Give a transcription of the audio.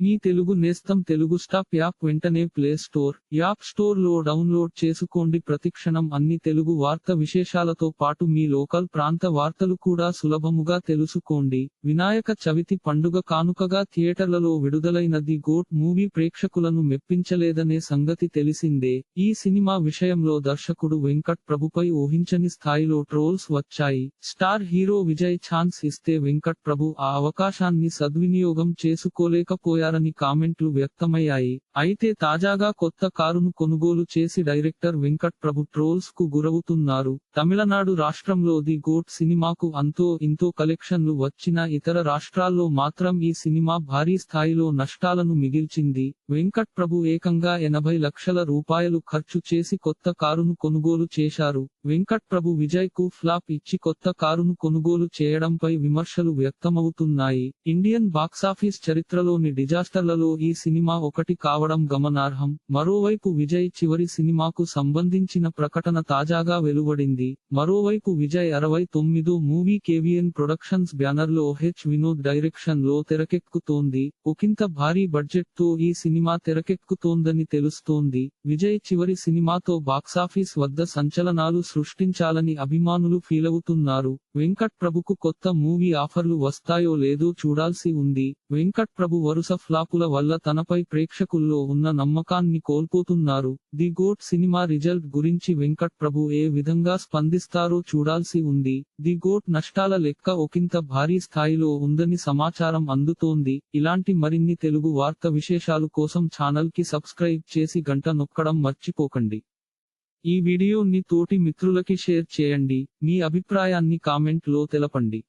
మీ తెలుగు నేస్తం Telugu stop app వెంటనే play store app స్టోర్లో డౌన్లోడ్ చేసుకోండి. ప్రతిక్షణం అన్ని తెలుగు వార్త విశేషాలతో పాటు మీ లోకల్ ప్రాంత వార్తలు కూడా సులభముగా తెలుసుకోండి. వినాయక చవితి పండుగ కానుకగా థియేటర్లలో విడుదలైన ది గోట్ మూవీ ప్రేక్షకులను మెప్పించలేదనే సంగతి తెలిసిందే. ఈ సినిమా విషయంలో దర్శకుడు వెంకట్ ప్రభుపై ఊహించని స్థాయిలో ట్రోల్స్ వచ్చాయి. స్టార్ హీరో విజయ్ ఛాన్స్ ఇస్తే వెంకట్ ప్రభు ఆ అవకాశాన్ని సద్వినియోగం చేశారని కామెంట్లు వ్యక్తమయ్యాయి. అయితే తాజాగా కొత్త కారును కొనుగోలు చేసి డైరెక్టర్ వెంకట్ ప్రభు ట్రోల్స్కు గురవుతున్నారు. తమిళనాడు రాష్ట్రంలో ది గోట్ సినిమాకు అంతో ఇంతో కలెక్షన్లు వచ్చిన ఇతర రాష్ట్రాల్లో మాత్రం ఈ సినిమా భారీ స్థాయిలో నష్టాలను మిగిల్చింది. వెంకట్ ప్రభు ఏకంగా ఎనభై లక్షల రూపాయలు ఖర్చు చేసి కొత్త కారును కొనుగోలు చేశారు. వెంకట్ ప్రభు విజయ్కు ఫ్లాప్ ఇచ్చి కొత్త కారును కొనుగోలు చేయడంపై విమర్శలు వ్యక్తమవుతున్నాయి. ఇండియన్ బాక్సాఫీస్ చరిత్రలోని డిజాస్టర్లలో ఈ సినిమా ఒకటి కావడం గమనార్హం. మరోవైపు విజయ్ చివరి సినిమాకు సంబంధించిన ప్రకటన తాజాగా వెలువడింది. మరోవైపు విజయ్ అరవై తొమ్మిదో మూవీ కేవిఎన్ ప్రొడక్షన్స్ బ్యానర్లో హెచ్ వినోద్ డైరెక్షన్లో తెరకెక్కుతోంది. ఒకంత భారీ బడ్జెట్తో ఈ సినిమా తెరకెక్కుతోందని తెలుస్తోంది. విజయ్ చివరి సినిమాతో బాక్సాఫీస్ వద్ద సంచలనాలు సృష్టించాలని అభిమానులు ఫీలవుతున్నారు. వెంకట్ ప్రభుకు కొత్త మూవీ ఆఫర్లు వస్తాయో లేదో చూడాల్సి ఉంది. వెంకట్ ప్రభు వరుస ఫ్లాపుల వల్ల తనపై ప్రేక్షకుల్లో ఉన్న నమ్మకాన్ని కోల్పోతున్నారు. ది గోట్ సినిమా రిజల్ట్ గురించి వెంకట్ ప్రభు ఏ విధంగా స్పందిస్తారో చూడాల్సి ఉంది. ది గోట్ నష్టాల లెక్క ఒకంత భారీ స్థాయిలో ఉందని సమాచారం అందుతోంది. ఇలాంటి మరిన్ని తెలుగు వార్త విశేషాలు కోసం ఛానల్కి సబ్స్క్రైబ్ చేసి గంట నొక్కడం మర్చిపోకండి. ఈ వీడియోని తోటి మిత్రులకి షేర్ చేయండి. మీ అభిప్రాయాన్ని కామెంట్లో తెలపండి.